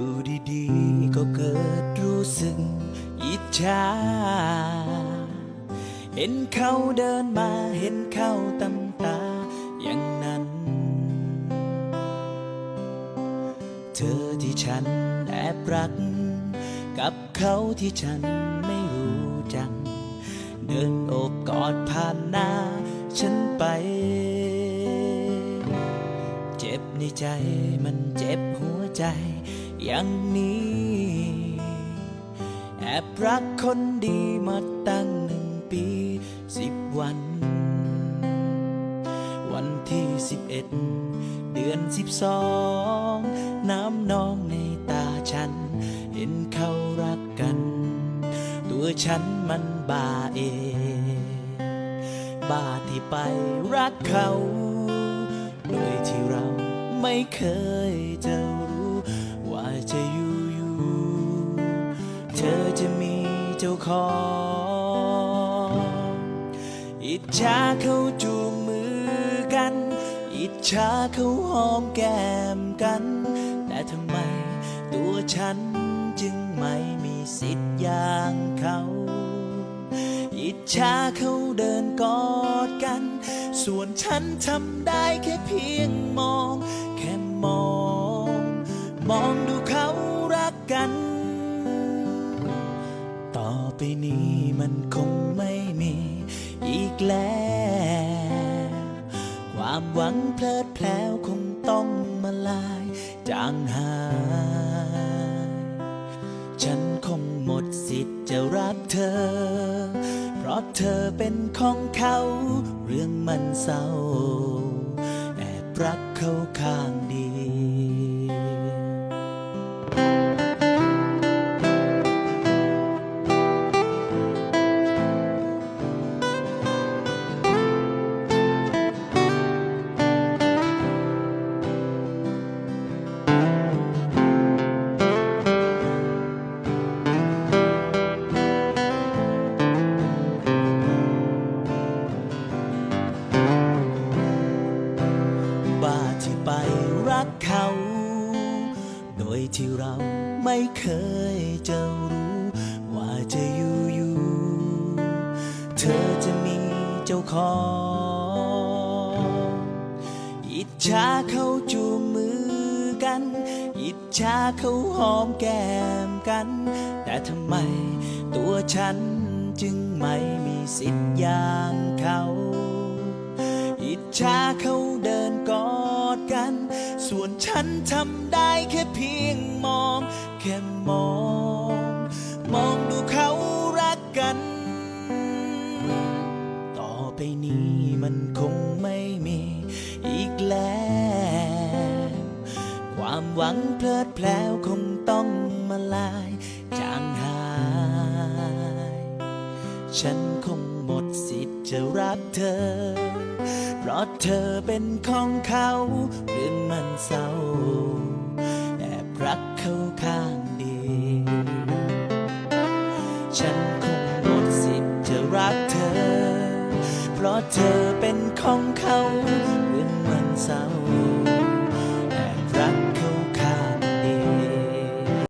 ดูดีๆก็เกิดรู้สึกอิจฉา เห็นเขาเดินมาเห็นเขาตำตาอย่างนั้น เธอที่ฉันแอบรัก กับเขาที่ฉันไม่รู้จัก เดินโอบกอดผ่านหน้าฉันไป เจ็บในใจมันเจ็บหัวใจ อย่างนี้ แอบรักคนดีมาตั้งหนึ่งปีสิบวัน วันที่สิบเอ็ดเดือนสิบสองน้ำนองในตาฉัน เห็นเขารักกัน ตัวฉันมันบ้าเอบ้าที่ไปรักเขา โดยที่เราไม่เคยจะรู้ จะอยู่อยู่เธอจะมีเจ้าของอิจฉาเขาจูงมือกัน อิจฉาเขาหอมแก้มกัน แต่ทำไมตัวฉันจึงไม่มีสิทธิ์อย่างเขา อิจฉาเขาเดินกอดกัน ส่วนฉันทำได้แค่เพียงมอง แค่มอง มองดูเขารักกัน ต่อไปนี้มันคงไม่มีอีกแล้ว ความหวังเพลิดเพล้วคงต้องมาลายจางหาย ฉันคงหมดสิทธิ์จะรักเธอ เพราะเธอเป็นของเขา เรื่องมันเศร้าแอบรักเขาข้า ยที่เราไม่เคยจะรู้ว่าจะอยู่อยู่เธอจะมีเจ้าของอิจฉาเขาจูงมือกัน อิจฉาเขาหอมแก้มกัน แต่ทำไมตัวฉันจึงไม่มีสิทธิ์อย่างเขา อิจฉาเขาเดินกอดกัน ส่วนฉันทำได้แค่เพียงมอง แค่มอง มองดูเขารักกัน ต่อไปนี้มันคงไม่มีอีกแล้ว ความหวังเพลิดเพล้วคงต้องมาลายจางหาย ฉันคงหมดสิทธิ์จะรักเธอ เพราะเธอเป็นของเขาเรื่องมันเศร้า แอบรักเขาข้างเดียวฉันคงหมดสิทธิ์จะรักเธอ เพราะเธอเป็นของเขาเรื่องมันเศร้า